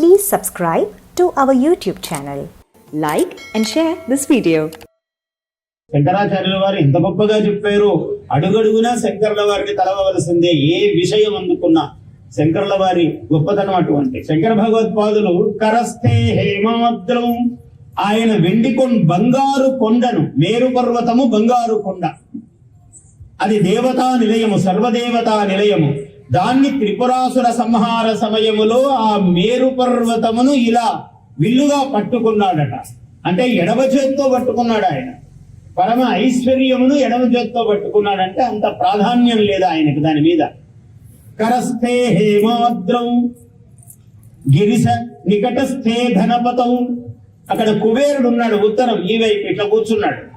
Please subscribe to our YouTube channel. like and share this video. శంకరాచార్యుల వారు ఎంత గొప్పగా చెప్పారు. అడుగడుగునా శంకరుల వారిని తలవలసిందే ఏ విషయం అందుకున్నా. శంకరుల వారి గొప్పతనం అటువంటి. శంకర భగవత్పాదులు కరస్థే హేమద్రం ఆయన వెండి కొన్ బంగారు కొండను మేరు పర్వతము బంగారు కొండ. అది దేవతా నిలయము సర్వదేవతా నిలయము. దాన్ని త్రిపురాసుర సంహార సమయములో ఆ మేరు పర్వతమును ఇలా విల్లుగా పట్టుకున్నాడట. అంటే ఎడమ చేత్తో పట్టుకున్నాడు ఆయన. పరమ ఐశ్వర్యమును ఎడమ చేత్తో పట్టుకున్నాడంటే అంత ప్రాధాన్యం లేదు ఆయనకు దాని మీద. కరస్థే హేమాద్రం గిరిశ నికటస్థే ధనపతం. అక్కడ కుబేరుడు ఉన్నాడు ఉత్తరం ఈ వైపు ఇట్లా కూర్చున్నాడు.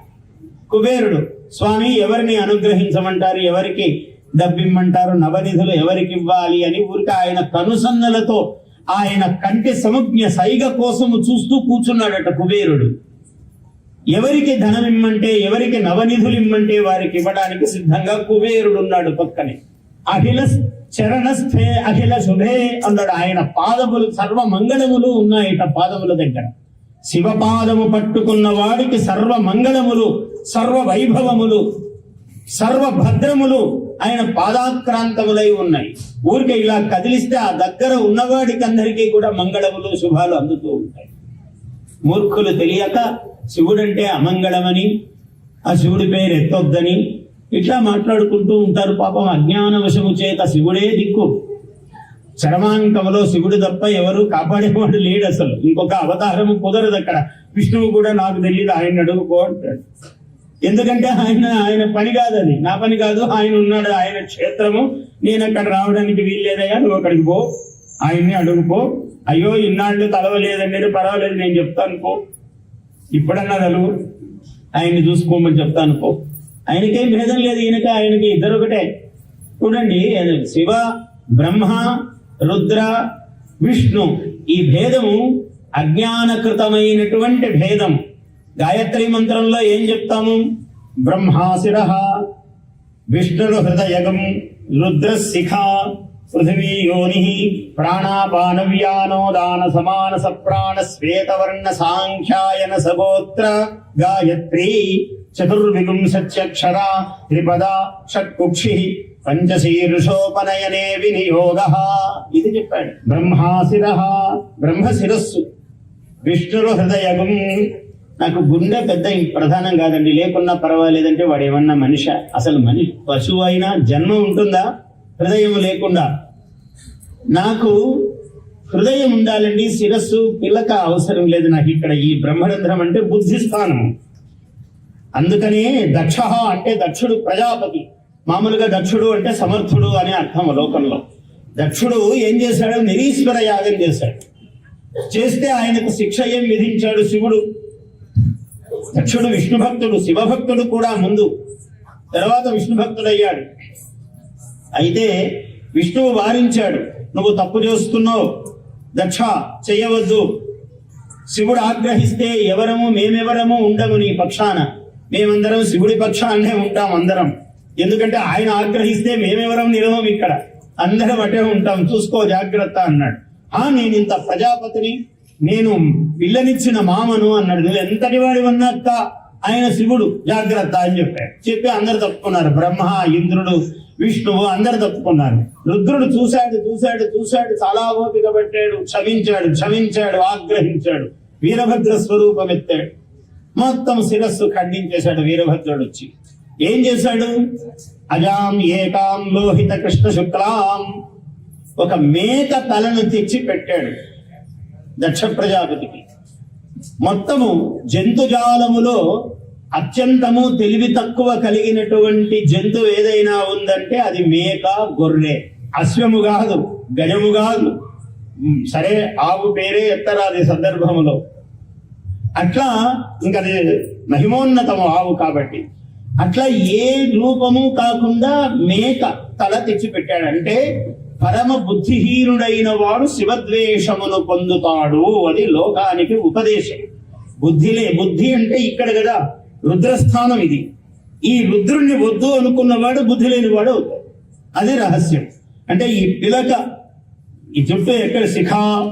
కుబేరుడు స్వామి ఎవరిని అనుగ్రహించమంటారు? ఎవరికి? డబ్బిమ్మంటారు నవనిధులు ఎవరికి ఇవ్వాలి అని ఊరికి ఆయన కనుసన్నలతో ఆయన కంటి సముజ్ఞ సైగ కోసము చూస్తూ కూర్చున్నాడట కుబేరుడు. ఎవరికి ధనం ఇమ్మంటే ఎవరికి నవనిధులు ఇమ్మంటే వారికి ఇవ్వడానికి సిద్ధంగా కుబేరుడు ఉన్నాడు పక్కనే. అఖిల చరణస్థే అఖిల శుభే అన్నాడు ఆయన పాదములు సర్వ మంగళములు ఉన్నాయట పాదముల దగ్గర. శివపాదము పట్టుకున్న వాడికి సర్వ మంగళములు సర్వ వైభవములు సర్వ భద్రములు ఆయన పాదాక్రాంతములై ఉన్నాయి. ఊరికే ఇలా కదిలిస్తే ఆ దగ్గర ఉన్నవాడికి అందరికీ కూడా మంగళములు శుభాలు అందుతూ ఉంటాయి. మూర్ఖులు తెలియక శివుడంటే అమంగళమని ఆ శివుడి పేరు ఎత్తొద్దని ఇట్లా మాట్లాడుకుంటూ ఉంటారు పాపం అజ్ఞాన వశము చేత శివుడే దిక్కు. చర్మాంకములో శివుడు తప్ప ఎవరు కాపాడేవాడు లేడు అసలు ఇంకొక అవతారము కుదరదు అక్కడ విష్ణువు కూడా నాకు తెలియదు ఆయన అడుగుకో అంటాడు. ఎందుకంటే ఆయన ఆయన పని కాదని నా పని కాదు ఆయన ఉన్నాడు ఆయన క్షేత్రము. నేను అక్కడ రావడానికి వీల్లేదయ్యా నువ్వు అక్కడికి పో. ఆయన్ని అడుగుపో. అయ్యో ఇన్నాళ్ళు తలవలేదండి పర్వాలేదు నేను చెప్తాను పో. ఇప్పుడన్నా తలువు ఆయన్ని చూసుకోమని చెప్తాను పో. ఆయనకేం భేదం లేదు ఈయనక ఆయనకి ఇద్దరు ఒకటే. చూడండి శివ బ్రహ్మ రుద్ర విష్ణు. ఈ భేదము అజ్ఞానకృతమైనటువంటి భేదం గాయత్రి మంత్రంలో ఏం చెప్తాము? బ్రహ్మాశిర విష్ణురు హృదయగం రుద్ర శిఖ పృథివీ యోని ప్రాణాపానవ్యానో దాన సమానస ప్రాణ శ్వేతవర్ణ సాంఖ్యాయన సగోత్ర గాయత్రి చతుర్విగుంసత్యక్షర త్రిపద షట్కుక్షి పంచశీర్షోపనయనే వినియోగ ఇది చెప్పాడు. బ్రహ్మాశిర బ్రహ్మశిరస్సు. విష్ణురు హృదయగం నాకు గుండె పెద్ద ప్రధానం కాదండి. లేకున్నా పర్వాలేదంటే వాడు ఏమన్నా మనిషి. అసలు మనిషి పశువు అయినా జన్మ ఉంటుందా? హృదయం లేకుండా. నాకు హృదయం ఉండాలండి శిరస్సు పిల్లక అవసరం లేదు నాకు ఇక్కడ. ఈ బ్రహ్మరంధ్రం అంటే బుద్ధిస్తాను అందుకనే దక్ష అంటే దక్షుడు ప్రజాపతి. మామూలుగా దక్షుడు అంటే సమర్థుడు అనే అర్థం లోకంలో. దక్షుడు ఏం చేశాడు? నిరీశ్వర యాగం చేశాడు. చేస్తే ఆయనకు శిక్ష ఏం విధించాడు శివుడు? దక్షుడు విష్ణు భక్తుడు శివభక్తుడు కూడా ముందు. తర్వాత విష్ణు భక్తుడు అయ్యాడు అయితే విష్ణువు వారించాడు. నువ్వు తప్పు చేస్తున్నావు. దక్ష చెయ్యవద్దు. శివుడు ఆగ్రహిస్తే ఎవరము మేమెవరము ఉండము నీ పక్షాన. మేమందరం శివుడి పక్షాన్నే ఉంటాం అందరం. ఎందుకంటే ఆయన ఆగ్రహిస్తే మేమెవరం నిలవం ఇక్కడ. అందరం అటే ఉంటాం. చూసుకో జాగ్రత్త అన్నాడు. ఆ నేను ఇంత ప్రజాపతిని నేను పిల్లనిచ్చిన మామను అన్నాడు. నువ్వు ఎంతటి వాడి ఉన్నత్త ఆయన శివుడు. జాగ్రత్త అని చెప్పాడు. చెప్పి అందరు తప్పుకున్నారు. బ్రహ్మ ఇంద్రుడు విష్ణువు అందరు తప్పుకున్నారు. రుద్రుడు చూశాడు చూశాడు చూశాడు. చాలా ఓపిక పెట్టాడు. క్షమించాడు క్షమించాడు ఆగ్రహించాడు. వీరభద్ర స్వరూపం ఎత్తాడు. మొత్తం శిరస్సు ఖండించేశాడు వీరభద్రుడు వచ్చి. ఏం చేశాడు? అజాం ఏకాం లోహిత కృష్ణ శుక్లాం ఒక మేక తలను తెచ్చి పెట్టాడు దక్ష ప్రజాపతికి. మొత్తము జంతుజాలములో అత్యంతము తెలివి తక్కువ కలిగినటువంటి జంతువు ఏదైనా ఉందంటే అది మేక గొర్రె. అశ్వము కాదు గజము కాదు. సరే ఆవు పేరే ఎత్తరాది సందర్భములో. అట్లా ఇంకా మహిమోన్నతము ఆవు కాబట్టి. అట్లా ఏ రూపము కాకుండా మేక తల తెచ్చిపెట్టాడంటే పరమ బుద్ధిహీనుడైన వాడు శివద్వేషమును పొందుతాడు అని లోకానికి ఉపదేశం. బుద్ధిలే బుద్ధి అంటే ఇక్కడ కదా రుద్రస్థానం ఇది. ఈ రుద్రుణ్ణి వద్దు అనుకున్నవాడు బుద్ధి లేనివాడు అవుతాడు. అది రహస్యం. అంటే ఈ పిలక ఈ చుట్టూ ఎక్కడ? శిఖా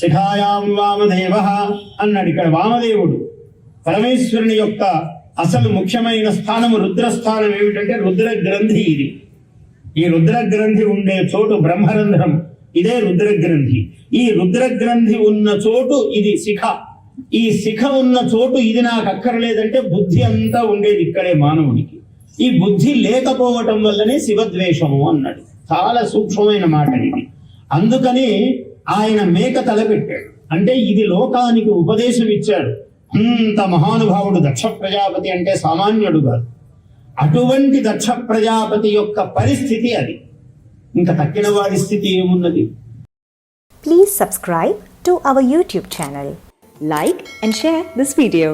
శిఖాయాం వామదేవ అన్నాడు ఇక్కడ వామదేవుడు. పరమేశ్వరుని యొక్క అసలు ముఖ్యమైన స్థానము రుద్రస్థానం ఏమిటంటే రుద్ర గ్రంథి ఇది. ఈ రుద్ర గ్రంథి ఉండే చోటు బ్రహ్మరంధ్రం. ఇదే రుద్ర గ్రంథి ఈ రుద్ర గ్రంథి ఉన్న చోటు ఇది శిఖ. ఈ శిఖ ఉన్న చోటు ఇది నాకు అక్కర్లేదంటే బుద్ధి అంతా ఉండేది ఇక్కడే మానవునికి. ఈ బుద్ధి లేకపోవటం వల్లనే శివద్వేషము అన్నాడు. చాలా సూక్ష్మమైన మాట ఇది. అందుకని ఆయన మేక తలపెట్టాడు అంటే ఇది లోకానికి ఉపదేశం ఇచ్చాడు. అంత మహానుభావుడు దక్ష ప్రజాపతి అంటే సామాన్యుడు కాదు. అటువంటి దక్ష ప్రజాపతి యొక్క పరిస్థితి అది. ఇంకా తగ్గిన వాడి స్థితి ఏమున్నది? Please subscribe to our YouTube channel like and share this video